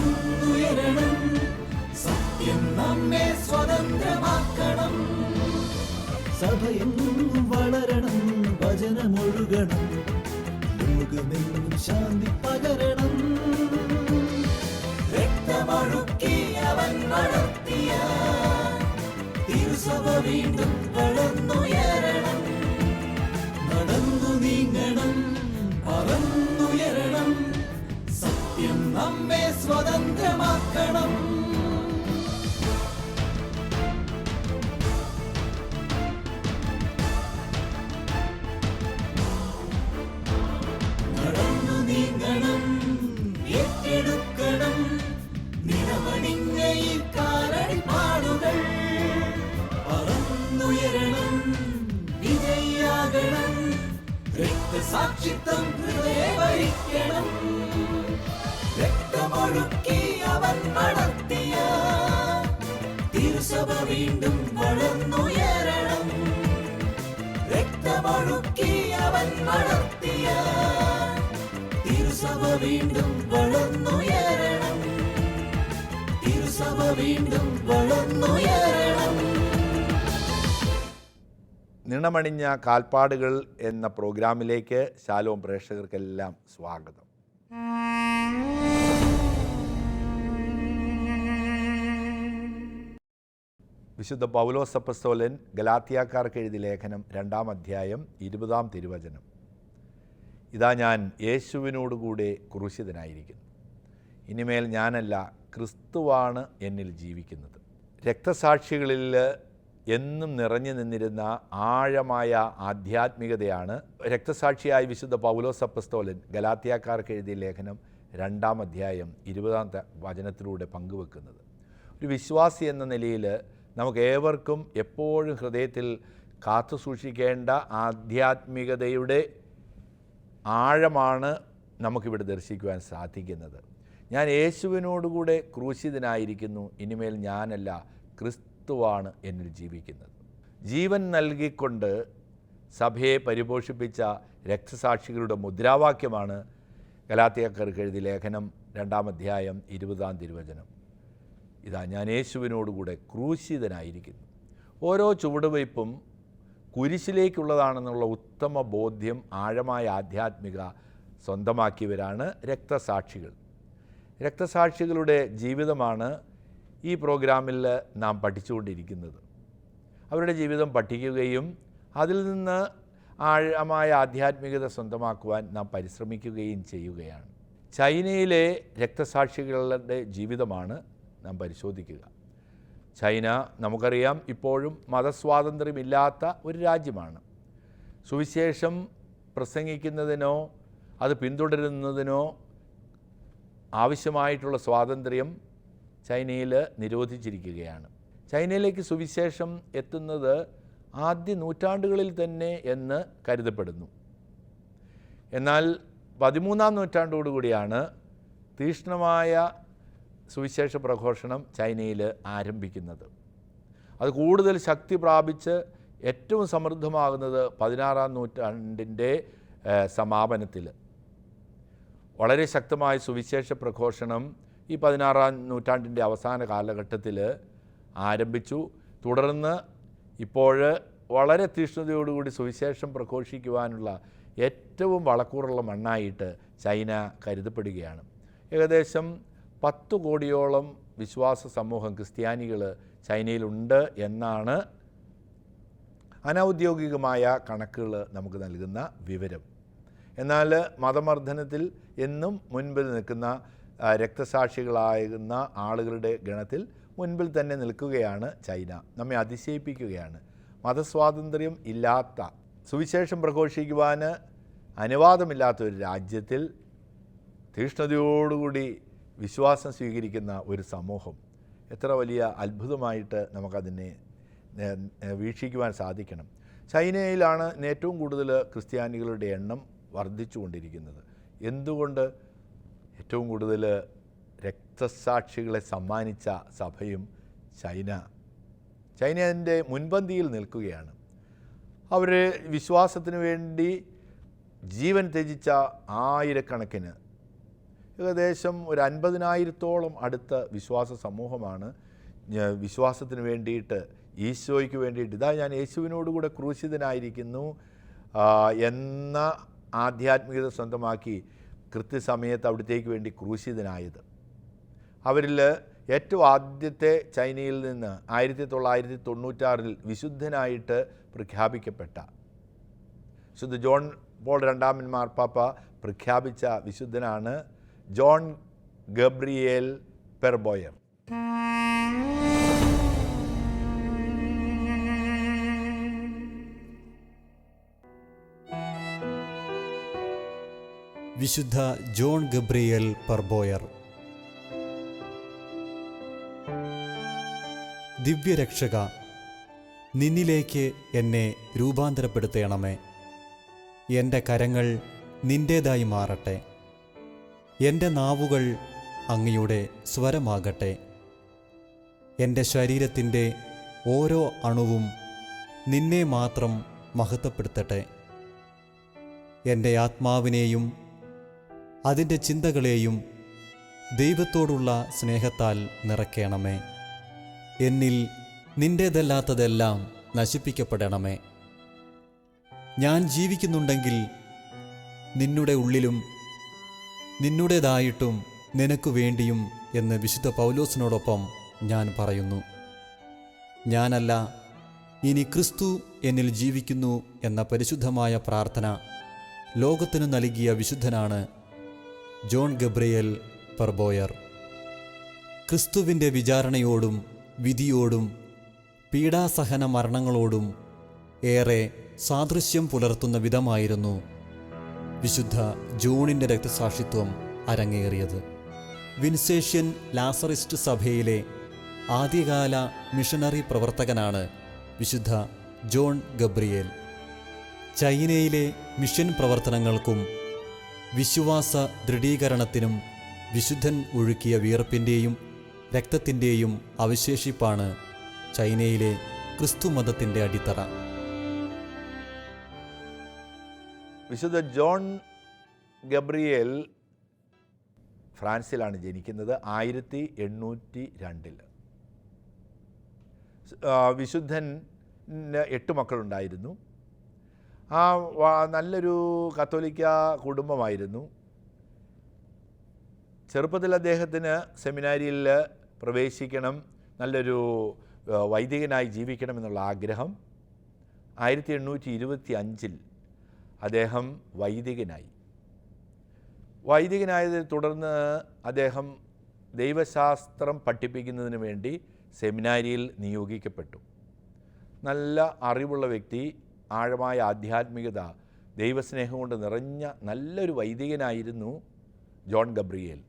നടന്നു ഉയരണം. സത്യം നമ്മെ സ്വതന്ത്രമാക്കണം. സഭയെന്നും വളരണം വചനമൊഴുകണം ലോകമെന്നും ശാന്തി പകരണം. രക്തമൊഴുക്കി അവൻ വളർത്തിയ തിരുസഭ വീണ്ടും നമ്മെ സ്വതന്ത്രമാക്കണം. നടന്നു നീങ്ങണം ഏറ്റെടുക്കണം. നിലമണിഞ്ഞ ഈ കാലടിപ്പാടുകൾ പറന്നുയരണം വിജയാകണം രക്തസാക്ഷിത്വം ഹൃദയവരിക്കണം. രക്തമൊഴുക്കി അവൻ വളർത്തിയ തിരുസഭ വീണ്ടും വളർന്നുയരണം. രക്തമൊഴുക്കി അവൻ വളർത്തിയ തിരുസഭ വീണ്ടും വളർന്നുയരണം. തിരുസഭ വീണ്ടും വളർന്നുയരണം. നിണമണിഞ്ഞ കാൽപ്പാടുകൾ എന്ന പ്രോഗ്രാമിലേക്ക് ശാലോം പ്രേക്ഷകർക്കെല്ലാം സ്വാഗതം. വിശുദ്ധ പൗലോസ് അപ്പസ്തോലൻ ഗലാത്തിയാക്കാർക്ക് എഴുതിയ ലേഖനം രണ്ടാം അധ്യായം ഇരുപതാം തിരുവചനം. ഇതാ ഞാൻ യേശുവിനോടുകൂടെ ക്രൂശിതനായിരിക്കുന്നു. ഇനിമേൽ ഞാനല്ല ക്രിസ്തുവാണ് എന്നിൽ ജീവിക്കുന്നത്. രക്തസാക്ഷികളിൽ എന്നും നിറഞ്ഞു നിന്നിരുന്ന ആഴമായ ആധ്യാത്മികതയാണ് രക്തസാക്ഷിയായ വിശുദ്ധ പൗലോസ് അപ്പസ്തോലൻ ഗലാത്തിയാക്കാർക്ക് എഴുതിയ ലേഖനം രണ്ടാം അധ്യായം ഇരുപതാം വചനത്തിലൂടെ പങ്കുവെക്കുന്നത്. ഒരു വിശ്വാസി എന്ന നിലയിൽ നമുക്ക് ഏവർക്കും എപ്പോഴും ഹൃദയത്തിൽ കാത്തു സൂക്ഷിക്കേണ്ട ആധ്യാത്മികതയുടെ ആഴമാണ് നമുക്കിവിടെ ദർശിക്കുവാൻ സാധിക്കുന്നത്. ഞാൻ യേശുവിനോടുകൂടെ ക്രൂശിതനായിരിക്കുന്നു ഇനിമേൽ ഞാനല്ല ക്രിസ്തുവാണ് എന്നിൽ ജീവിക്കുന്നത്. ജീവൻ നൽകിക്കൊണ്ട് സഭയെ പരിപോഷിപ്പിച്ച രക്തസാക്ഷികളുടെ മുദ്രാവാക്യമാണ് കലാത്തിയക്കർക്ക് എഴുതിയ ലേഖനം രണ്ടാം അധ്യായം ഇരുപതാം തിരുവചനം. ഇതാ ഞാൻ യേശുവിനോടുകൂടെ ക്രൂശിതനായിരിക്കുന്നു. ഓരോ ചുവടുവയ്പും കുരിശിലേക്കുള്ളതാണെന്നുള്ള ഉത്തമ ബോധ്യം ആഴമായ ആധ്യാത്മിക സ്വന്തമാക്കിയവരാണ് രക്തസാക്ഷികൾ. രക്തസാക്ഷികളുടെ ജീവിതമാണ് ഈ പ്രോഗ്രാമിൽ നാം പഠിച്ചുകൊണ്ടിരിക്കുന്നത്. അവരുടെ ജീവിതം പഠിക്കുകയും അതിൽ നിന്ന് ആഴമായ ആധ്യാത്മികത സ്വന്തമാക്കുവാൻ നാം പരിശ്രമിക്കുകയും ചെയ്യുകയാണ്. ചൈനയിലെ രക്തസാക്ഷികളുടെ ജീവിതമാണ് നാം പരിശോധിക്കുക. ചൈന നമുക്കറിയാം ഇപ്പോഴും മതസ്വാതന്ത്ര്യമില്ലാത്ത ഒരു രാജ്യമാണ്. സുവിശേഷം പ്രസംഗിക്കുന്നതിനോ അത് പിന്തുടരുന്നതിനോ ആവശ്യമായിട്ടുള്ള സ്വാതന്ത്ര്യം ചൈനയിൽ നിരോധിച്ചിരിക്കുകയാണ്. ചൈനയിലേക്ക് സുവിശേഷം എത്തുന്നത് ആദ്യ നൂറ്റാണ്ടുകളിൽ തന്നെ എന്ന് കരുതപ്പെടുന്നു. എന്നാൽ പതിമൂന്നാം നൂറ്റാണ്ടോടുകൂടിയാണ് തീക്ഷ്ണമായ സുവിശേഷ പ്രഘോഷണം ചൈനയിൽ ആരംഭിക്കുന്നത്. അത് കൂടുതൽ ശക്തി പ്രാപിച്ച് ഏറ്റവും സമൃദ്ധമാകുന്നത് പതിനാറാം നൂറ്റാണ്ടിന്റെ സമാപനത്തിൽ. വളരെ ശക്തമായ സുവിശേഷ പ്രഘോഷണം ഈ പതിനാറാം നൂറ്റാണ്ടിന്റെ അവസാന കാലഘട്ടത്തിൽ ആരംഭിച്ചു. തുടർന്ന് ഇപ്പോൾ വളരെ തീഷ്ണതയോടുകൂടി സുവിശേഷം പ്രഘോഷിക്കുവാനുള്ള ഏറ്റവും വളക്കൂറുള്ള മണ്ണായിട്ട് ചൈന കരുതപ്പെടുകയാണ്. ഏകദേശം പത്ത് കോടിയോളം വിശ്വാസ സമൂഹം ക്രിസ്ത്യാനികൾ ചൈനയിലുണ്ട് എന്നാണ് അനൗദ്യോഗികമായ കണക്കുകൾ നമുക്ക് നൽകുന്ന വിവരം. എന്നാൽ മതമർദ്ദനത്തിൽ എന്നും മുൻപിൽ നിൽക്കുന്ന രക്തസാക്ഷികളാകുന്ന ആളുകളുടെ ഗണത്തിൽ മുൻപിൽ തന്നെ നിൽക്കുകയാണ് ചൈന. നമ്മെ അതിശയിപ്പിക്കുകയാണ്. മതസ്വാതന്ത്ര്യം ഇല്ലാത്ത സുവിശേഷം പ്രഘോഷിക്കുവാൻ അനുവാദമില്ലാത്ത ഒരു രാജ്യത്തിൽ തീഷ്ണതയോടുകൂടി വിശ്വാസം സ്വീകരിക്കുന്ന ഒരു സമൂഹം എത്ര വലിയ അത്ഭുതമായിട്ട് നമുക്കതിനെ വീക്ഷിക്കുവാൻ സാധിക്കണം. ചൈനയിലാണ് ഏറ്റവും കൂടുതൽ ക്രിസ്ത്യാനികളുടെ എണ്ണം വർദ്ധിച്ചുകൊണ്ടിരിക്കുന്നത്. എന്തുകൊണ്ട് ഏറ്റവും കൂടുതൽ രക്തസാക്ഷികളെ സമ്മാനിച്ച സഭയും ചൈന? ചൈന അതിന്റെ മുൻപന്തിയിൽ നിൽക്കുകയാണ്. അവർ വിശ്വാസത്തിന് വേണ്ടി ജീവൻ ത്യജിച്ച ആയിരക്കണക്കിന് ഏകദേശം ഒരു അൻപതിനായിരത്തോളം അടുത്ത വിശ്വാസ സമൂഹമാണ്. വിശ്വാസത്തിന് വേണ്ടിയിട്ട് ഈശോയ്ക്ക് വേണ്ടിയിട്ട്. ഇതാ ഞാൻ യേശുവിനോടുകൂടെ ക്രൂശിതനായിരിക്കുന്നു എന്ന ആധ്യാത്മികത സ്വന്തമാക്കി കൃത്യസമയത്ത് അവിടത്തേക്ക് വേണ്ടി ക്രൂശിതനായത്. അവരിൽ ഏറ്റവും ആദ്യത്തെ ചൈനയിൽ നിന്ന് ആയിരത്തി തൊള്ളായിരത്തി തൊണ്ണൂറ്റാറിൽ വിശുദ്ധനായിട്ട് പ്രഖ്യാപിക്കപ്പെട്ട വിശുദ്ധ ജോൺ പോൾ രണ്ടാമൻ മാർപ്പാപ്പ പ്രഖ്യാപിച്ച വിശുദ്ധനാണ്. ജോൺ ഗബ്രിയേൽ പെർബോയർ വിശുദ്ധ ജോൺ ഗബ്രിയേൽ പർബോയർ. ദിവ്യരക്ഷക നിന്നിലേക്ക് എന്നെ രൂപാന്തരപ്പെടുത്തണമേ. എന്റെ കരങ്ങൾ നിന്റേതായി മാറട്ടെ. എന്റെ നാവുകൾ അങ്ങയുടെ സ്വരമാകട്ടെ. എന്റെ ശരീരത്തിന്റെ ഓരോ അണുവും നിന്നെ മാത്രം മഹത്വപ്പെടുത്തട്ടെ. എന്റെ ആത്മാവിനെയും അതിന്റെ ചിന്തകളെയും ദൈവത്തോടുള്ള സ്നേഹത്താൽ നിറയ്ക്കണമേ. എന്നിൽ നിന്റേതല്ലാത്തതെല്ലാം നശിപ്പിക്കപ്പെടണമേ. ഞാൻ ജീവിക്കുന്നുണ്ടെങ്കിൽ നിന്നുടെ ഉള്ളിലും നിന്നുടേതായിട്ടും നിനക്കു വേണ്ടിയും എന്ന് വിശുദ്ധ പൗലോസിനോടൊപ്പം ഞാൻ പറയുന്നു. ഞാനല്ല ഇനി ക്രിസ്തു എന്നിൽ ജീവിക്കുന്നു എന്ന പരിശുദ്ധമായ പ്രാർത്ഥന ലോകത്തിനു നൽകിയ വിശുദ്ധനാണ് ജോൺ ഗബ്രിയൽ പെർബോയർ. ക്രിസ്തുവിന്റെ വിചാരണയോടും വിധിയോടും പീഡാസഹന മരണങ്ങളോടും ഏറെ സാദൃശ്യം പുലർത്തുന്ന വിധമായിരുന്നു വിശുദ്ധ ജൂണിന്റെ രക്തസാക്ഷിത്വം അരങ്ങേറിയത്. വിൻസേഷ്യൻ ലാസറിസ്റ്റ് സഭയിലെ ആദ്യകാല മിഷണറി പ്രവർത്തകനാണ് വിശുദ്ധ ജോൺ ഗബ്രിയേൽ. ചൈനയിലെ മിഷൻ പ്രവർത്തനങ്ങൾക്കും വിശ്വാസ ദൃഢീകരണത്തിനും വിശുദ്ധൻ ഒഴുക്കിയ വിയർപ്പിന്റെയും രക്തത്തിന്റെയും അവശേഷിപ്പാണ് ചൈനയിലെ ക്രിസ്തുമതത്തിന്റെ അടിത്തറ. വിശുദ്ധ ജോൺ ഗബ്രിയേൽ ഫ്രാൻസിലാണ് ജനിക്കുന്നത് ആയിരത്തി എണ്ണൂറ്റി രണ്ടിൽ. വിശുദ്ധൻ എട്ട് മക്കളുണ്ടായിരുന്നു. ആ നല്ലൊരു കത്തോലിക്ക കുടുംബമായിരുന്നു. ചെറുപ്പത്തിൽ അദ്ദേഹത്തിന് സെമിനാരിയിൽ പ്രവേശിക്കണം നല്ലൊരു വൈദികനായി ജീവിക്കണം എന്നുള്ള ആഗ്രഹം ആയിരത്തി എണ്ണൂറ്റി ഇരുപത്തി അഞ്ചിൽ അദ്ദേഹം വൈദികനായി. വൈദികനായതിനെ തുടർന്ന് അദ്ദേഹം ദൈവശാസ്ത്രം പഠിപ്പിക്കുന്നതിന് വേണ്ടി സെമിനാരിയിൽ നിയോഗിക്കപ്പെട്ടു. നല്ല അറിവുള്ള വ്യക്തി ആഴമായ ആധ്യാത്മികത ദൈവസ്നേഹം കൊണ്ട് നിറഞ്ഞ നല്ലൊരു വൈദികനായിരുന്നു ജോൺ ഗബ്രിയേൽ.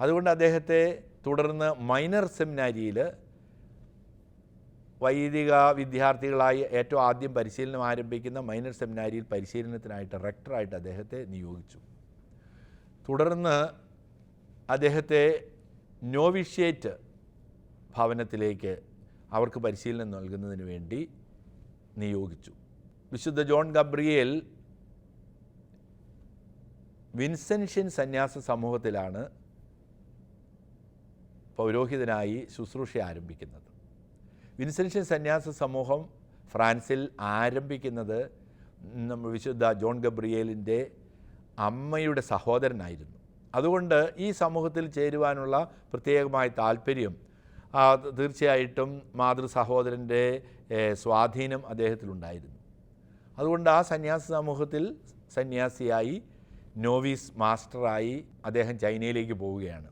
അതുകൊണ്ട് അദ്ദേഹത്തെ തുടർന്ന് മൈനർ സെമിനാരിയിൽ വൈദിക വിദ്യാർത്ഥികളായി ഏറ്റവും ആദ്യം പരിശീലനം ആരംഭിക്കുന്ന മൈനർ സെമിനാരിയിൽ പരിശീലനത്തിനായിട്ട് റെക്ടറായിട്ട് അദ്ദേഹത്തെ നിയോഗിച്ചു. തുടർന്ന് അദ്ദേഹത്തെ നോവിഷ്യേറ്റ് ഭവനത്തിലേക്ക് അവർക്ക് പരിശീലനം നൽകുന്നതിന് വേണ്ടി നിയോഗിച്ചു. വിശുദ്ധ ജോൺ ഗബ്രിയേൽ വിൻസെൻഷ്യൻ സന്യാസ സമൂഹത്തിലാണ് പൗരോഹിതനായി ശുശ്രൂഷ ആരംഭിക്കുന്നത്. വിൻസെൻഷ്യൻ സന്യാസ സമൂഹം ഫ്രാൻസിൽ ആരംഭിക്കുന്നത് നമ്മൾ വിശുദ്ധ ജോൺ ഗബ്രിയേലിന്റെ അമ്മയുടെ സഹോദരനായിരുന്നു. അതുകൊണ്ട് ഈ സമൂഹത്തിൽ ചേരുവാനുള്ള പ്രത്യേകമായ താല്പര്യം തീർച്ചയായിട്ടും മാതൃ സഹോദരന്റെ സ്വാധീനം അദ്ദേഹത്തിലുണ്ടായിരുന്നു. അതുകൊണ്ട് ആ സന്യാസ സമൂഹത്തിൽ സന്യാസിയായി നോവീസ് മാസ്റ്ററായി അദ്ദേഹം ചൈനയിലേക്ക് പോവുകയാണ്.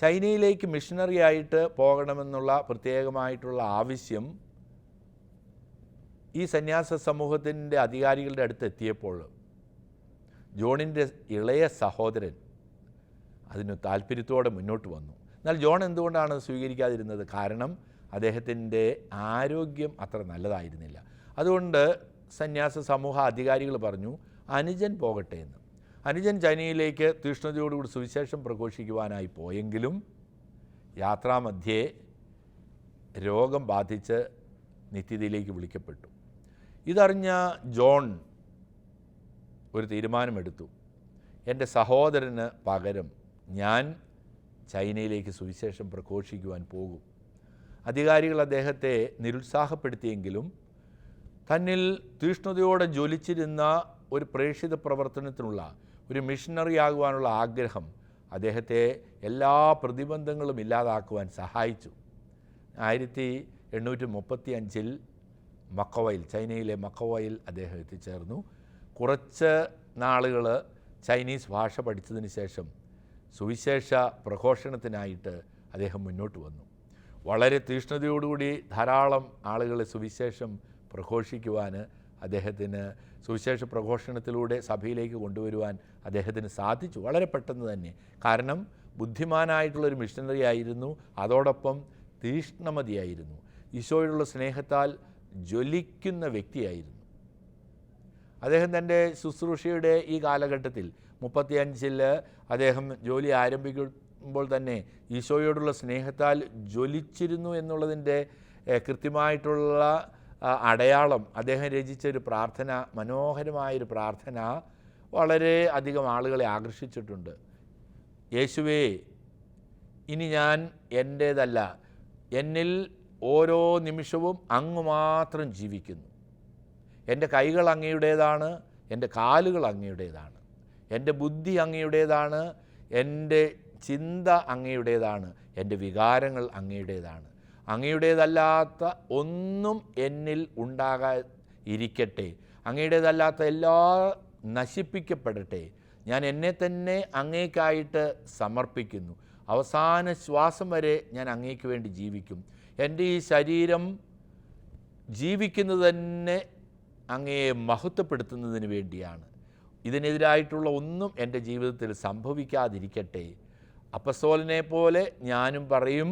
ചൈനയിലേക്ക് മിഷണറി ആയിട്ട് പോകണമെന്നുള്ള പ്രത്യേകമായിട്ടുള്ള ആവശ്യം ഈ സന്യാസ സമൂഹത്തിന്റെ അധികാരികളുടെ അടുത്ത് എത്തിയപ്പോൾ ജോണിന്റെ ഇളയ സഹോദരൻ അതിന് താല്പര്യത്തോടെ മുന്നോട്ട് വന്നു. എന്നാൽ ജോൺ എന്തുകൊണ്ടാണ് സ്വീകരിക്കാതിരുന്നത്? കാരണം അദ്ദേഹത്തിന്റെ ആരോഗ്യം അത്ര നല്ലതായിരുന്നില്ല. അതുകൊണ്ട് സന്യാസ സമൂഹ അധികാരികൾ പറഞ്ഞു അനുജൻ പോകട്ടെ എന്ന്. അനുജൻ ചൈനയിലേക്ക് തീഷ്ണതയോടുകൂടി സുവിശേഷം പ്രഘോഷിക്കുവാനായി പോയെങ്കിലും യാത്രാമധ്യേ രോഗം ബാധിച്ച് നിത്യതയിലേക്ക് വിളിക്കപ്പെട്ടു. ഇതറിഞ്ഞ ജോൺ ഒരു തീരുമാനമെടുത്തു. എന്റെ സഹോദരന് പകരം ഞാൻ ചൈനയിലേക്ക് സുവിശേഷം പ്രഘോഷിക്കുവാൻ പോകും. അധികാരികൾ അദ്ദേഹത്തെ നിരുത്സാഹപ്പെടുത്തിയെങ്കിലും തന്നിൽ തീഷ്ണതയോടെ ജ്വലിച്ചിരുന്ന ഒരു പ്രേക്ഷിത പ്രവർത്തനത്തിനുള്ള ഒരു മിഷണറി ആകുവാനുള്ള ആഗ്രഹം അദ്ദേഹത്തെ എല്ലാ പ്രതിബന്ധങ്ങളും ഇല്ലാതാക്കുവാൻ സഹായിച്ചു. ആയിരത്തി എണ്ണൂറ്റി മുപ്പത്തി അഞ്ചിൽ മക്കവയിൽ ചൈനയിലെ മക്കവയിൽ അദ്ദേഹം എത്തിച്ചേർന്നു. കുറച്ച് നാളുകൾ ചൈനീസ് ഭാഷ പഠിച്ചതിന് ശേഷം സുവിശേഷ പ്രഘോഷണത്തിനായിട്ട് അദ്ദേഹം മുന്നോട്ട് വന്നു. വളരെ തീഷ്ണതയോടുകൂടി ധാരാളം ആളുകളെ സുവിശേഷം പ്രഘോഷിക്കുവാൻ അദ്ദേഹത്തിന് സുവിശേഷ പ്രഘോഷണത്തിലൂടെ സഭയിലേക്ക് കൊണ്ടുവരുവാൻ അദ്ദേഹത്തിന് സാധിച്ചു. വളരെ പെട്ടെന്ന് തന്നെ. കാരണം ബുദ്ധിമാനായിട്ടുള്ളൊരു മിഷണറി ആയിരുന്നു. അതോടൊപ്പം തീഷ്ണമതിയായിരുന്നു. ഈശോയോടുള്ള സ്നേഹത്താൽ ജ്വലിക്കുന്ന വ്യക്തിയായിരുന്നു. അദ്ദേഹം തന്റെ ശുശ്രൂഷയുടെ ഈ കാലഘട്ടത്തിൽ മുപ്പത്തിയഞ്ചിൽ അദ്ദേഹം ജോലി ആരംഭിക്കുമ്പോൾ തന്നെ ഈശോയോടുള്ള സ്നേഹത്താൽ ജ്വലിച്ചിരുന്നു എന്നുള്ളതിന്റെ കൃത്യമായിട്ടുള്ള അടയാളം അദ്ദേഹം രചിച്ച ഒരു പ്രാർത്ഥന മനോഹരമായൊരു പ്രാർത്ഥന വളരെ അധികം ആളുകളെ ആകർഷിച്ചിട്ടുണ്ട്. യേശുവേ ഇനി ഞാൻ എന്റേതല്ല എന്നിൽ ഓരോ നിമിഷവും അങ്ങ് മാത്രം ജീവിക്കുന്നു. എന്റെ കൈകൾ അങ്ങയുടേതാണ് എന്റെ കാലുകൾ അങ്ങയുടേതാണ് എന്റെ ബുദ്ധി അങ്ങയുടേതാണ് എന്റെ ചിന്ത അങ്ങയുടേതാണ് എന്റെ വികാരങ്ങൾ അങ്ങയുടേതാണ്. അങ്ങയുടേതല്ലാത്ത ഒന്നും എന്നിൽ ഉണ്ടാകാ ഇരിക്കട്ടെ. അങ്ങയുടേതല്ലാത്ത എല്ലാ നശിപ്പിക്കപ്പെടട്ടെ. ഞാൻ എന്നെ തന്നെ അങ്ങേക്കായിട്ട് സമർപ്പിക്കുന്നു. അവസാന ശ്വാസം വരെ ഞാൻ അങ്ങേക്ക് വേണ്ടി ജീവിക്കും. എന്റെ ഈ ശരീരം ജീവിക്കുന്നത് തന്നെ അങ്ങയെ മഹത്വപ്പെടുത്തുന്നതിന് വേണ്ടിയാണ്. ഇതിനെതിരായിട്ടുള്ള ഒന്നും എന്റെ ജീവിതത്തിൽ സംഭവിക്കാതിരിക്കട്ടെ. അപ്പസോലിനെ പോലെ ഞാനും പറയും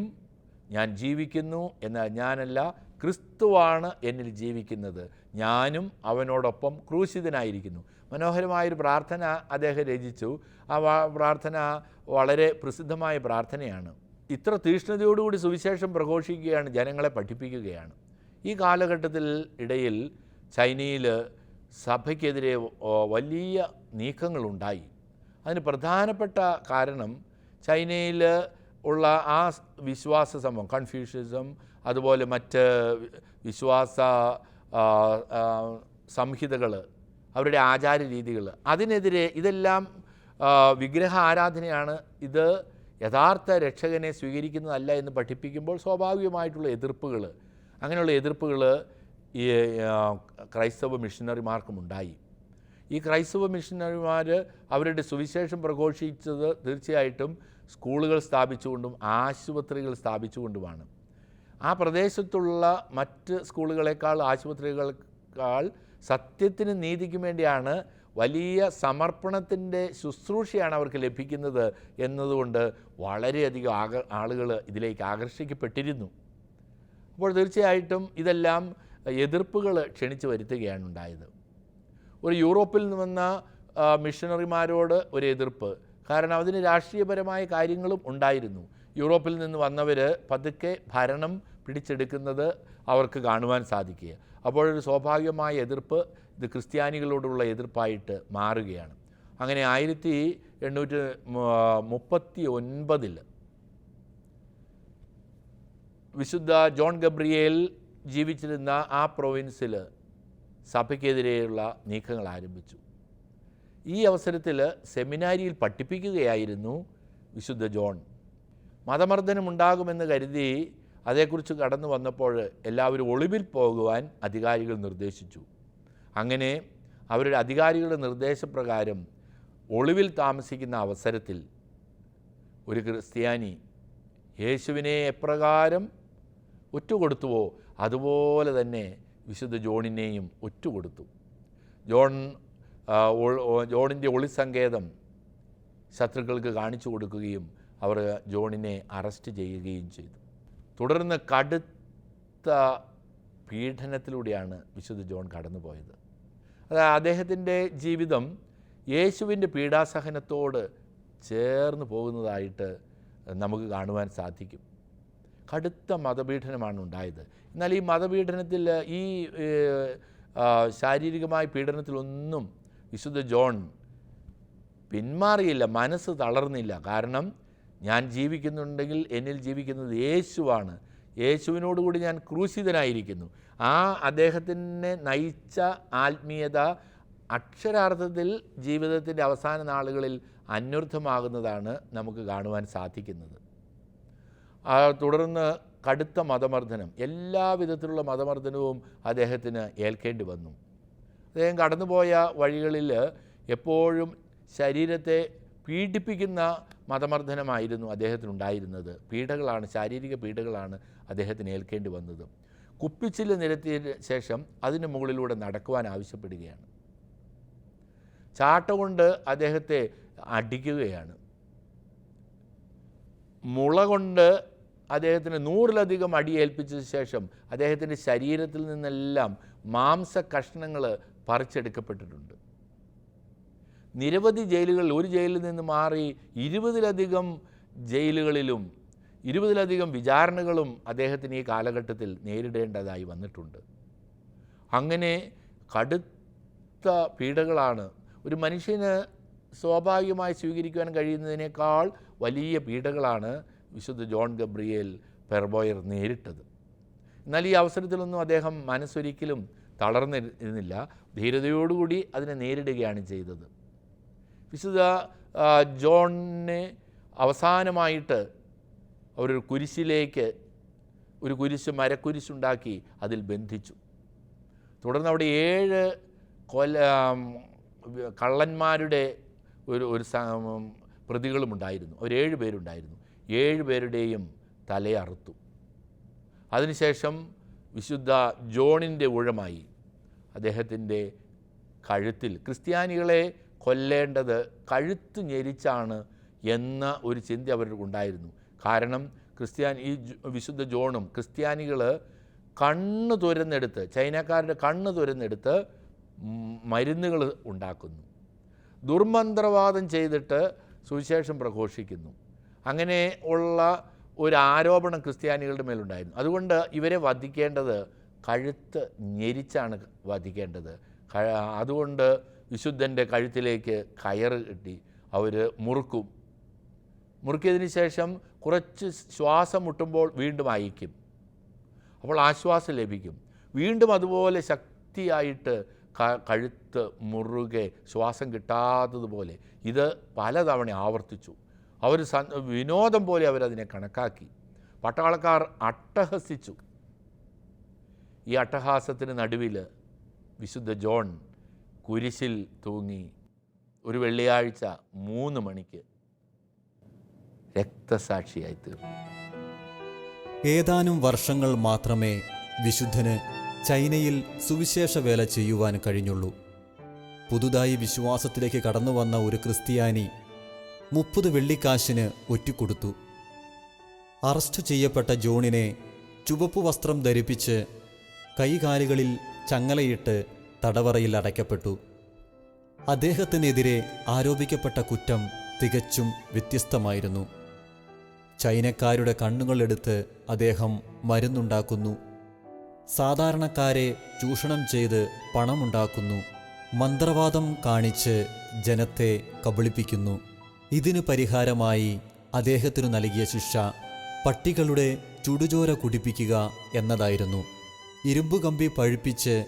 ഞാൻ ജീവിക്കുന്നു എന്നാൽ ഞാനല്ല ക്രിസ്തുവാണ് എന്നിൽ ജീവിക്കുന്നത്. ഞാനും അവനോടൊപ്പം ക്രൂശിതനായിരിക്കുന്നു. മനോഹരമായൊരു പ്രാർത്ഥന അദ്ദേഹം രചിച്ചു. ആ പ്രാർത്ഥന വളരെ പ്രസിദ്ധമായ പ്രാർത്ഥനയാണ്. ഇത്ര തീഷ്ണതയോടുകൂടി സുവിശേഷം പ്രഘോഷിക്കുകയാണ് ജനങ്ങളെ പഠിപ്പിക്കുകയാണ്. ഈ കാലഘട്ടത്തിൽ ഇടയിൽ ചൈനയിൽ സഭയ്ക്കെതിരെ വലിയ നീക്കങ്ങളുണ്ടായി. അതിന് പ്രധാനപ്പെട്ട കാരണം ചൈനയിൽ ഉള്ള ആ വിശ്വാസ സംഭവം കൺഫ്യൂഷ്യസം അതുപോലെ മറ്റ് വിശ്വാസ സംഹിതകൾ അവരുടെ ആചാര രീതികൾ അതിനെതിരെ ഇതെല്ലാം വിഗ്രഹ ആരാധനയാണ് ഇത് യഥാർത്ഥ രക്ഷകനെ സ്വീകരിക്കുന്നതല്ല എന്ന് പഠിപ്പിക്കുമ്പോൾ സ്വാഭാവികമായിട്ടുള്ള എതിർപ്പുകൾ അങ്ങനെയുള്ള എതിർപ്പുകൾ ഈ ക്രൈസ്തവ മിഷണറിമാർക്കും ഉണ്ടായി. ഈ ക്രൈസ്തവ മിഷനറിമാർ അവരുടെ സുവിശേഷം പ്രഘോഷിച്ചത് തീർച്ചയായിട്ടും സ്കൂളുകൾ സ്ഥാപിച്ചുകൊണ്ടും ആശുപത്രികൾ സ്ഥാപിച്ചുകൊണ്ടുമാണ്. ആ പ്രദേശത്തുള്ള മറ്റ് സ്കൂളുകളെക്കാൾ ആശുപത്രികളേക്കാൾ സത്യത്തിനും നീതിക്കും വേണ്ടിയാണ് വലിയ സമർപ്പണത്തിന്റെ ശുശ്രൂഷയാണ് അവർക്ക് ലഭിക്കുന്നത് എന്നതുകൊണ്ട് വളരെയധികം ആക ആളുകൾ ഇതിലേക്ക് ആകർഷിക്കപ്പെട്ടിരുന്നു. അപ്പോൾ തീർച്ചയായിട്ടും ഇതെല്ലാം എതിർപ്പുകൾ ക്ഷണിച്ചു വരുത്തുകയാണ് ഉണ്ടായത്. ഒരു യൂറോപ്പിൽ നിന്ന് വന്ന മിഷണറിമാരോട് ഒരു എതിർപ്പ്. കാരണം അതിന് രാഷ്ട്രീയപരമായ കാര്യങ്ങളും ഉണ്ടായിരുന്നു. യൂറോപ്പിൽ നിന്ന് വന്നവർ പതുക്കെ ഭരണം പിടിച്ചെടുക്കുന്നത് അവർക്ക് കാണുവാൻ സാധിക്കുക. അപ്പോഴൊരു സ്വാഭാവികമായ എതിർപ്പ് ഇത് ക്രിസ്ത്യാനികളോടുള്ള എതിർപ്പായിട്ട് മാറുകയാണ്. അങ്ങനെ ആയിരത്തി എണ്ണൂറ്റി മുപ്പത്തി ഒൻപതിൽ വിശുദ്ധ ജോൺ ഗബ്രിയേൽ ജീവിച്ചിരുന്ന ആ പ്രൊവിൻസിൽ സഭയ്ക്കെതിരെയുള്ള നീക്കങ്ങൾ ആരംഭിച്ചു. ഈ അവസരത്തിൽ സെമിനാരിയിൽ പഠിപ്പിക്കുകയായിരുന്നു വിശുദ്ധ ജോൺ. മതമർദ്ദനമുണ്ടാകുമെന്ന് കരുതി അതേക്കുറിച്ച് കടന്നു വന്നപ്പോൾ എല്ലാവരും ഒളിവിൽ പോകുവാൻ അധികാരികൾ നിർദ്ദേശിച്ചു. അങ്ങനെ അവരുടെ അധികാരികളുടെ നിർദ്ദേശപ്രകാരം ഒളിവിൽ താമസിക്കുന്ന അവസരത്തിൽ ഒരു ക്രിസ്ത്യാനി യേശുവിനെ എപ്രകാരം ഒറ്റുകൊടുത്തുവോ അതുപോലെ തന്നെ വിശുദ്ധ ജോണിനെയും ഒറ്റുകൊടുത്തു. ജോൺ ജോണിന്റെ ഒളിസങ്കേതം ശത്രുക്കൾക്ക് കാണിച്ചു കൊടുക്കുകയും അവർ ജോണിനെ അറസ്റ്റ് ചെയ്യുകയും ചെയ്തു. തുടർന്ന് കടുത്ത പീഡനത്തിലൂടെയാണ് വിശുദ്ധ ജോൺ കടന്നുപോയത്. അത് അദ്ദേഹത്തിന്റെ ജീവിതം യേശുവിന്റെ പീഡാസഹനത്തോട് ചേർന്ന് പോകുന്നതായിട്ട് നമുക്ക് കാണുവാൻ സാധിക്കും. കടുത്ത മതപീഡനമാണ് ഉണ്ടായത്. എന്നാൽ ഈ മതപീഡനത്തിൽ ഈ ശാരീരികമായ പീഡനത്തിലൊന്നും വിശുദ്ധ ജോൺ പിന്മാറിയില്ല മനസ്സ് തളർന്നില്ല. കാരണം ഞാൻ ജീവിക്കുന്നുണ്ടെങ്കിൽ എന്നിൽ ജീവിക്കുന്നത് യേശുവാണ്. യേശുവിനോടുകൂടി ഞാൻ ക്രൂശിതനായിരിക്കുന്നു. ആ അദ്ദേഹത്തിനെ നയിച്ച ആത്മീയത അക്ഷരാർത്ഥത്തിൽ ജീവിതത്തിന്റെ അവസാന നാളുകളിൽ അന്വർത്ഥമാകുന്നതാണ് നമുക്ക് കാണുവാൻ സാധിക്കുന്നത്. തുടർന്ന് കടുത്ത മതമർദ്ദനം. എല്ലാ വിധത്തിലുള്ള മതമർദ്ദനവും അദ്ദേഹത്തിന് ഏൽക്കേണ്ടി വന്നു. അദ്ദേഹം കടന്നുപോയ വഴികളിൽ എപ്പോഴും ശരീരത്തെ പീഡിപ്പിക്കുന്ന മതമർദ്ദനമായിരുന്നു അദ്ദേഹത്തിനുണ്ടായിരുന്നത്. പീഡകളാണ് ശാരീരിക പീഡകളാണ് അദ്ദേഹത്തിന് ഏൽക്കേണ്ടി വന്നത്. കുപ്പിച്ചിൽ നിരത്തിയ ശേഷം അതിന് മുകളിലൂടെ നടക്കുവാൻ ആവശ്യപ്പെടുകയാണ്. ചാട്ട കൊണ്ട് അദ്ദേഹത്തെ അടിക്കുകയാണ്. മുള കൊണ്ട് അദ്ദേഹത്തിന് നൂറിലധികം അടിയേൽപ്പിച്ച ശേഷം അദ്ദേഹത്തിന്റെ ശരീരത്തിൽ നിന്നെല്ലാം മാംസ കഷ്ണങ്ങൾ പറിച്ചെടുക്കപ്പെട്ടിട്ടുണ്ട്. നിരവധി ജയിലുകളിൽ ഒരു ജയിലിൽ നിന്ന് മാറി ഇരുപതിലധികം ജയിലുകളിലും ഇരുപതിലധികം വിചാരണകളും അദ്ദേഹത്തിന് ഈ കാലഘട്ടത്തിൽ നേരിടേണ്ടതായി വന്നിട്ടുണ്ട്. അങ്ങനെ കടുത്ത പീഡകളാണ് ഒരു മനുഷ്യന് സ്വാഭാവികമായി സ്വീകരിക്കുവാൻ കഴിയുന്നതിനേക്കാൾ വലിയ പീഡകളാണ് വിശുദ്ധ ജോൺ ഗബ്രിയേൽ പെർബോയർ നേരിട്ടത്. എന്നാൽ ഈ അവസരത്തിലൊന്നും അദ്ദേഹം മനസ്സൊരിക്കലും തളർന്നിരുന്നില്ല. ധീരതയോടുകൂടി അതിനെ നേരിടുകയാണ് ചെയ്തത്. വിശുദ്ധ ജോണിനെ അവസാനമായിട്ട് അവരൊരു കുരിശിലേക്ക് ഒരു കുരിശ് മരക്കുരിശുണ്ടാക്കി അതിൽ ബന്ധിച്ചു. തുടർന്ന് അവിടെ ഏഴ് കൊല കള്ളന്മാരുടെ ഒരു ഒരു പ്രതികളുമുണ്ടായിരുന്നു. അവർ ഏഴ് പേരുണ്ടായിരുന്നു. ഏഴ് പേരുടെയും തലയറുത്തു. അതിനുശേഷം വിശുദ്ധ ജോണിന്റെ ഊഴമായി അദ്ദേഹത്തിന്റെ കഴുത്തിൽ. ക്രിസ്ത്യാനികളെ കൊല്ലേണ്ടത് കഴുത്ത് ഞെരിച്ചാണ് എന്ന ഒരു ചിന്ത അവർക്കുണ്ടായിരുന്നു കാരണം ക്രിസ്ത്യാനി ഈ വിശുദ്ധ ജോണും ക്രിസ്ത്യാനികൾ കണ്ണ് തുരന്നെടുത്ത് ചൈനക്കാരുടെ കണ്ണ് തുരന്നെടുത്ത് മരുന്നുകൾ ഉണ്ടാക്കുന്നു. ദുർമന്ത്രവാദം ചെയ്തിട്ട് സുവിശേഷം പ്രഘോഷിക്കുന്നു. അങ്ങനെ ഉള്ള ഒരു ആരോപണം ക്രിസ്ത്യാനികളുടെ മേലുണ്ടായിരുന്നു. അതുകൊണ്ട് ഇവരെ വധിക്കേണ്ടത് കഴുത്ത് ഞെരിച്ചാണ് വധിക്കേണ്ടത്. അതുകൊണ്ട് വിശുദ്ധന്റെ കഴുത്തിലേക്ക് കയറ് കെട്ടി അവർ മുറുക്കും. മുറുക്കിയതിന് ശേഷം കുറച്ച് ശ്വാസം മുട്ടുമ്പോൾ വീണ്ടും അയക്കും അപ്പോൾ ആശ്വാസം ലഭിക്കും. വീണ്ടും അതുപോലെ ശക്തിയായിട്ട് കഴുത്ത് മുറുകെ ശ്വാസം കിട്ടാത്തതുപോലെ ഇത് പലതവണ ആവർത്തിച്ചു. അവർ വിനോദം പോലെ അവരതിനെ കണക്കാക്കി. പട്ടാളക്കാർ അട്ടഹസിച്ചു. ഈ അട്ടഹാസത്തിന് നടുവിൽ വിശുദ്ധ ജോൺ കുരിശിൽ തൂങ്ങി ഒരു വെള്ളിയാഴ്ച മൂന്ന് മണിക്ക് രക്തസാക്ഷിയായി തീർന്നു. ഏതാനും വർഷങ്ങൾ മാത്രമേ വിശുദ്ധന് ചൈനയിൽ സുവിശേഷ വേല ചെയ്യുവാൻ കഴിഞ്ഞുള്ളൂ. പുതുതായി വിശ്വാസത്തിലേക്ക് കടന്നു വന്ന ഒരു ക്രിസ്ത്യാനി മുപ്പത് വെള്ളിക്കാശിന് ഒറ്റിക്കൊടുത്തു. അറസ്റ്റ് ചെയ്യപ്പെട്ട ജോണിനെ ചുവപ്പ് വസ്ത്രം ധരിപ്പിച്ച് കൈകാലുകളിൽ ചങ്ങലയിട്ട് തടവറയിൽ അടയ്ക്കപ്പെട്ടു. അദ്ദേഹത്തിനെതിരെ ആരോപിക്കപ്പെട്ട കുറ്റം തികച്ചും വ്യത്യസ്തമായിരുന്നു. ചൈനക്കാരുടെ കണ്ണുകളെടുത്ത് അദ്ദേഹം മരുന്നുണ്ടാക്കുന്നു. സാധാരണക്കാരെ ചൂഷണം ചെയ്ത് പണമുണ്ടാക്കുന്നു. മന്ത്രവാദം കാണിച്ച് ജനത്തെ കബളിപ്പിക്കുന്നു. ഇതിനു പരിഹാരമായി അദ്ദേഹത്തിനു നൽകിയ ശിക്ഷ പട്ടികളുടെ ചുടുചോര കുടിപ്പിക്കുക എന്നതായിരുന്നു. ഇരുമ്പുകമ്പി പഴുപ്പിച്ച്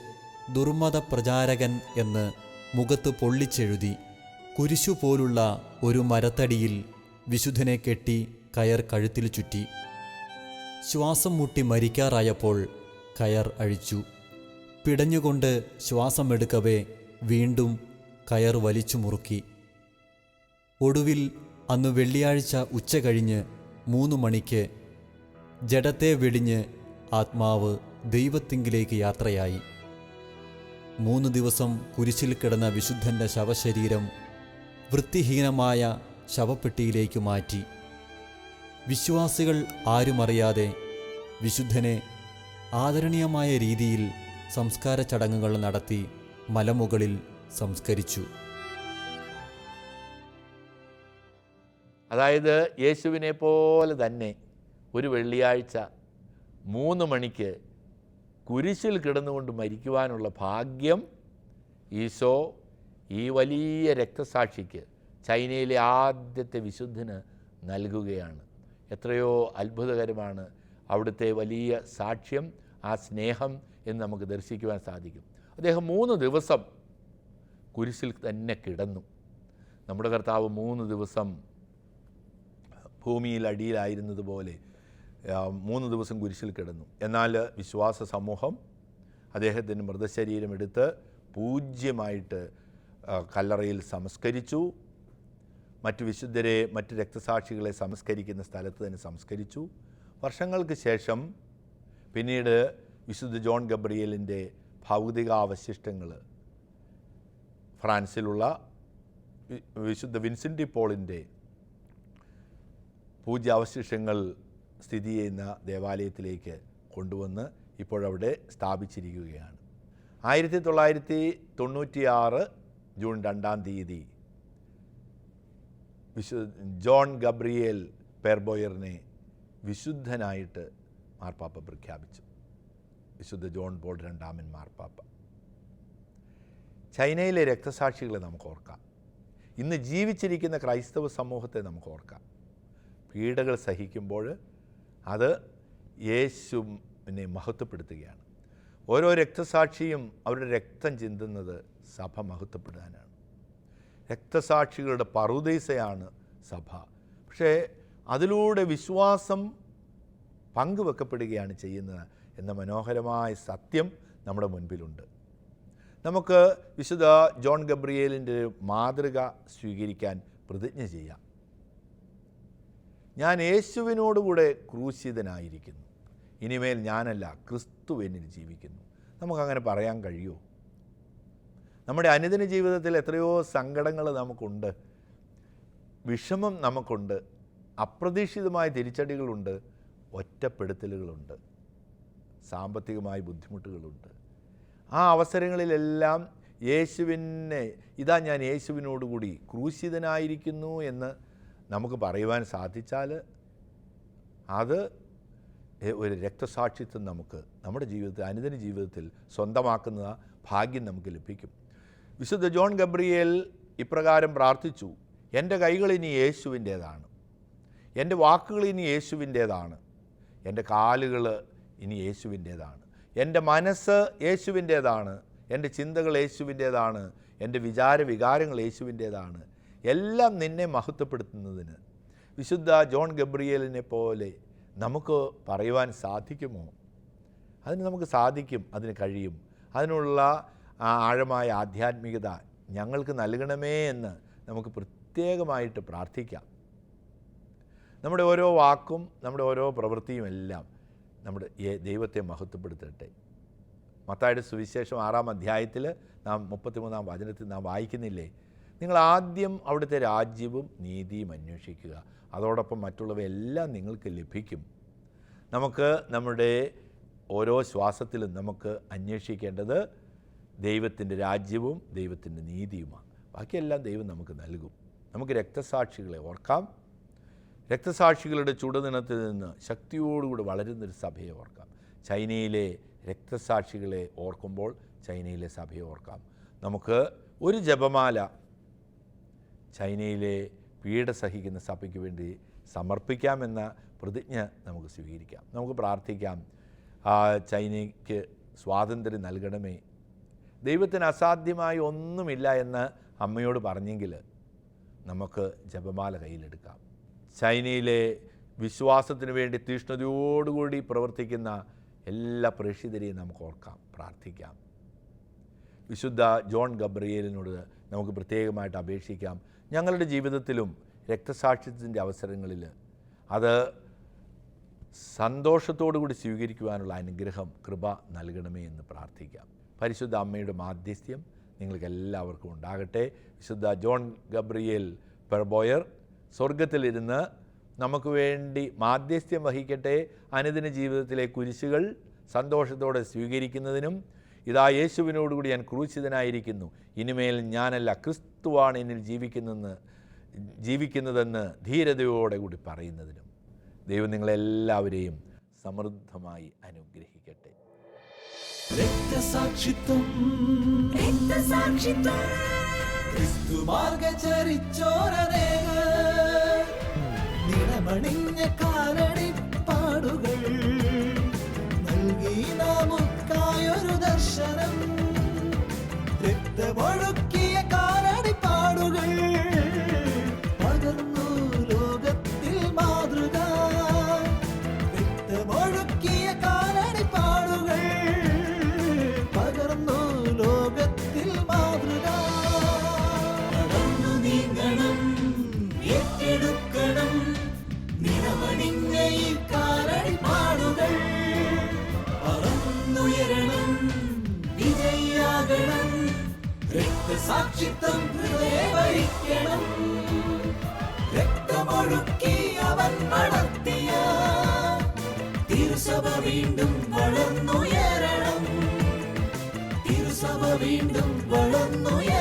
ദുർമത പ്രചാരകൻ എന്ന് മുഖത്ത് പൊള്ളിച്ചെഴുതി കുരിശു പോലുള്ള ഒരു മരത്തടിയിൽ വിശുദ്ധനെ കെട്ടി കയർ കഴുത്തിൽ ചുറ്റി. ശ്വാസം മുട്ടി മരിക്കാറായപ്പോൾ കയർ അഴിച്ചു. പിടഞ്ഞുകൊണ്ട് ശ്വാസമെടുക്കവേ വീണ്ടും കയർ വലിച്ചു മുറുക്കി. ഒടുവിൽ അന്ന് വെള്ളിയാഴ്ച ഉച്ച കഴിഞ്ഞ് മൂന്ന് മണിക്ക് ജഡത്തെ വെടിഞ്ഞ് ആത്മാവ് ദൈവത്തിങ്കിലേക്ക് യാത്രയായി. മൂന്ന് ദിവസം കുരിശിൽ കിടന്ന വിശുദ്ധന്റെ ശവശരീരം വൃത്തിഹീനമായ ശവപ്പെട്ടിയിലേക്ക് മാറ്റി. വിശ്വാസികൾ ആരുമറിയാതെ വിശുദ്ധനെ ആദരണീയമായ രീതിയിൽ സംസ്കാര ചടങ്ങുകൾ നടത്തി മലമുകളിൽ സംസ്കരിച്ചു. അതായത് യേശുവിനെ പോലെ തന്നെ ഒരു വെള്ളിയാഴ്ച മൂന്ന് മണിക്ക് കുരിശിൽ കിടന്നുകൊണ്ട് മരിക്കുവാനുള്ള ഭാഗ്യം ഈശോ ഈ വലിയ രക്തസാക്ഷിക്ക് ചൈനയിലെ ആദ്യത്തെ വിശുദ്ധന് നൽകുകയാണ്. എത്രയോ അത്ഭുതകരമാണ് അവിടുത്തെ വലിയ സാക്ഷ്യം ആ സ്നേഹം എന്ന് നമുക്ക് ദർശിക്കുവാൻ സാധിക്കും. അദ്ദേഹം മൂന്ന് ദിവസം കുരിശിൽ തന്നെ കിടന്നു. നമ്മുടെ കർത്താവ് മൂന്ന് ദിവസം ഭൂമിയിൽ അടിയിലായിരുന്നതുപോലെ മൂന്ന് ദിവസം കുരിശിൽ കിടന്നു. എന്നാൽ വിശ്വാസ സമൂഹം അദ്ദേഹത്തിന്റെ മൃതശരീരം എടുത്ത് പൂജ്യമായിട്ട് കല്ലറയിൽ സംസ്കരിച്ചു. മറ്റു വിശുദ്ധരെ മറ്റ് രക്തസാക്ഷികളെ സംസ്കരിക്കുന്ന സ്ഥലത്ത് തന്നെ സംസ്കരിച്ചു. വർഷങ്ങൾക്ക് ശേഷം പിന്നീട് വിശുദ്ധ ജോൺ ഗബ്രിയലിന്റെ ഭൗതികാവശിഷ്ടങ്ങൾ ഫ്രാൻസിലുള്ള വിശുദ്ധ വിൻസെന്റി പോളിന്റെ പൂജ്യാവശിഷ്ടങ്ങൾ സ്ഥിതി ചെയ്യുന്ന ദേവാലയത്തിലേക്ക് കൊണ്ടുവന്ന് ഇപ്പോഴവിടെ സ്ഥാപിച്ചിരിക്കുകയാണ്. ആയിരത്തി തൊള്ളായിരത്തി തൊണ്ണൂറ്റിയാറ് ജൂൺ രണ്ടാം തീയതി വിശു ജോൺ ഗബ്രിയേൽ പെർബോയറിനെ വിശുദ്ധനായിട്ട് മാർപ്പാപ്പ പ്രഖ്യാപിച്ചു. വിശുദ്ധ ജോൺ പോൾ രണ്ടാമൻ മാർപ്പാപ്പ. ചൈനയിലെ രക്തസാക്ഷികളെ നമുക്ക് ഓർക്കാം. ഇന്ന് ജീവിച്ചിരിക്കുന്ന ക്രൈസ്തവ സമൂഹത്തെ നമുക്ക് ഓർക്കാം. പീഡകൾ സഹിക്കുമ്പോൾ അത് യേശുവിനെ മഹത്വപ്പെടുത്തുകയാണ്. ഓരോ രക്തസാക്ഷിയും അവരുടെ രക്തം ചിന്തുന്നത് സഭ മഹത്വപ്പെടാനാണ് രക്തസാക്ഷികളുടെ പറുദീസയാണ് സഭ. പക്ഷേ അതിലൂടെ വിശ്വാസം പങ്കുവെക്കപ്പെടുകയാണ് ചെയ്യുന്നത് എന്ന മനോഹരമായ സത്യം നമ്മുടെ മുൻപിലുണ്ട്. നമുക്ക് വിശുദ്ധ ജോൺ ഗബ്രിയേലിന്റെ മാതൃക സ്വീകരിക്കാൻ പ്രതിജ്ഞ ചെയ്യാം. ഞാൻ യേശുവിനോടുകൂടെ ക്രൂശിതനായിരിക്കുന്നു. ഇനിമേൽ ഞാനല്ല ക്രിസ്തു എന്നിൽ ജീവിക്കുന്നു. നമുക്കങ്ങനെ പറയാൻ കഴിയുമോ? നമ്മുടെ അനുദിന ജീവിതത്തിൽ എത്രയോ സങ്കടങ്ങൾ നമുക്കുണ്ട്. വിഷമം നമുക്കുണ്ട്. അപ്രതീക്ഷിതമായ തിരിച്ചടികളുണ്ട്. ഒറ്റപ്പെടുത്തലുകളുണ്ട്. സാമ്പത്തികമായ ബുദ്ധിമുട്ടുകളുണ്ട്. ആ അവസരങ്ങളിലെല്ലാം യേശുവിനെ ഇതാ ഞാൻ യേശുവിനോടുകൂടി ക്രൂശിതനായിരിക്കുന്നു എന്ന് നമുക്ക് പറയുവാൻ സാധിച്ചാൽ അത് ഒരു രക്തസാക്ഷിത്വം നമുക്ക് നമ്മുടെ ജീവിതത്തിൽ അനുദിന ജീവിതത്തിൽ സ്വന്തമാക്കുന്ന ഭാഗ്യം നമുക്ക് ലഭിക്കും. വിശുദ്ധ ജോൺ ഗബ്രിയേൽ ഇപ്രകാരം പ്രാർത്ഥിച്ചു എന്റെ കൈകൾ ഇനി യേശുവിന്റേതാണ്. എന്റെ വാക്കുകൾ ഇനി യേശുവിന്റേതാണ്. എന്റെ കാലുകൾ ഇനി യേശുവിന്റേതാണ്. എന്റെ മനസ്സ് യേശുവിന്റേതാണ്. എന്റെ ചിന്തകൾ യേശുവിന്റേതാണ്. എന്റെ വിചാര വികാരങ്ങൾ യേശുവിന്റേതാണ്. എല്ലാം നിന്നെ മഹത്വപ്പെടുത്തുന്നതിന്. വിശുദ്ധ ജോൺ ഗബ്രിയേലിനെ പോലെ നമുക്ക് പറയുവാൻ സാധിക്കുമോ? അതിന് നമുക്ക് സാധിക്കും അതിന് കഴിയും. അതിനുള്ള ആഴമായ ആധ്യാത്മികത ഞങ്ങൾക്ക് നൽകണമേ എന്ന് നമുക്ക് പ്രത്യേകമായിട്ട് പ്രാർത്ഥിക്കാം. നമ്മുടെ ഓരോ വാക്കും നമ്മുടെ ഓരോ പ്രവൃത്തിയും എല്ലാം നമ്മുടെ ദൈവത്തെ മഹത്വപ്പെടുത്തട്ടെ. മത്തായുടെ സുവിശേഷം ആറാം അധ്യായത്തിൽ നാം മുപ്പത്തിമൂന്നാം വചനത്തിൽ നാം വായിക്കുന്നില്ലേ? നിങ്ങൾ ആദ്യം അവിടുത്തെ രാജ്യവും നീതിയും അന്വേഷിക്കുക. അതോടൊപ്പം മറ്റുള്ളവയെല്ലാം നിങ്ങൾക്ക് ലഭിക്കും. നമുക്ക് നമ്മുടെ ഓരോ ശ്വാസത്തിലും നമുക്ക് അന്വേഷിക്കേണ്ടത് ദൈവത്തിന്റെ രാജ്യവും ദൈവത്തിന്റെ നീതിയുമാണ്. ബാക്കിയെല്ലാം ദൈവം നമുക്ക് നൽകും. നമുക്ക് രക്തസാക്ഷികളെ ഓർക്കാം. രക്തസാക്ഷികളുടെ ചുടുനിണത്തിൽ നിന്ന് ശക്തിയോടുകൂടി വളരുന്നൊരു സഭയെ ഓർക്കാം. ചൈനയിലെ രക്തസാക്ഷികളെ ഓർക്കുമ്പോൾ ചൈനയിലെ സഭയെ ഓർക്കാം. നമുക്ക് ഒരു ജപമാല ചൈനയിലെ പീഡ സഹിക്കുന്ന സഭയ്ക്ക് വേണ്ടി സമർപ്പിക്കാമെന്ന പ്രതിജ്ഞ നമുക്ക് സ്വീകരിക്കാം. നമുക്ക് പ്രാർത്ഥിക്കാം. ചൈനയ്ക്ക് സ്വാതന്ത്ര്യം നൽകണമേ. ദൈവത്തിന് അസാധ്യമായി ഒന്നുമില്ല എന്ന് അമ്മയോട് പറഞ്ഞെങ്കിൽ നമുക്ക് ജപമാല കയ്യിലെടുക്കാം. ചൈനയിലെ വിശ്വാസത്തിന് വേണ്ടി തീഷ്ണതയോടുകൂടി പ്രവർത്തിക്കുന്ന എല്ലാ പ്രേക്ഷിതരെയും നമുക്ക് ഓർക്കാം പ്രാർത്ഥിക്കാം. വിശുദ്ധ ജോൺ ഗബ്രിയേലിനോട് നമുക്ക് പ്രത്യേകമായിട്ട് അപേക്ഷിക്കാം. ഞങ്ങളുടെ ജീവിതത്തിലും രക്തസാക്ഷിത്വത്തിന്റെ അവസരങ്ങളിൽ അത് സന്തോഷത്തോടു കൂടി സ്വീകരിക്കുവാനുള്ള അനുഗ്രഹം കൃപ നൽകണമേ എന്ന് പ്രാർത്ഥിക്കാം. പരിശുദ്ധ അമ്മയുടെ മാധ്യസ്ഥ്യം നിങ്ങൾക്ക് എല്ലാവർക്കും ഉണ്ടാകട്ടെ. വിശുദ്ധ ജോൺ ഗബ്രിയേൽ പെർബോയർ സ്വർഗത്തിലിരുന്ന് നമുക്ക് വേണ്ടി മാധ്യസ്ഥ്യം വഹിക്കട്ടെ. അനുദിന ജീവിതത്തിലെ കുരിശുകൾ സന്തോഷത്തോടെ സ്വീകരിക്കുന്നതിനും ഇതാ യേശുവിനോടുകൂടി ഞാൻ ക്രൂശിതനായിരിക്കുന്നു. ഇനിമേൽ ഞാനല്ല ക്രിസ്തുവാണ് എന്നിൽ ജീവിക്കുന്നതെന്ന് ജീവിക്കുന്നതെന്ന് ധീരതയോടെ കൂടി പറയുന്നതിനും ദൈവം നിങ്ങളെല്ലാവരെയും സമൃദ്ധമായി അനുഗ്രഹിക്കട്ടെ. രക്തസാക്ഷിത്വം. ക്രിസ്തുമാർഗ കാലടി പാടുകൾ നൽകി നാമുക്കായൊരു ദർശനം. രക്തമൊഴുക്കിയ വീണ്ടും വളർന്നുയരണം. തിരുസഭ വീണ്ടും വളർന്നുയരണം.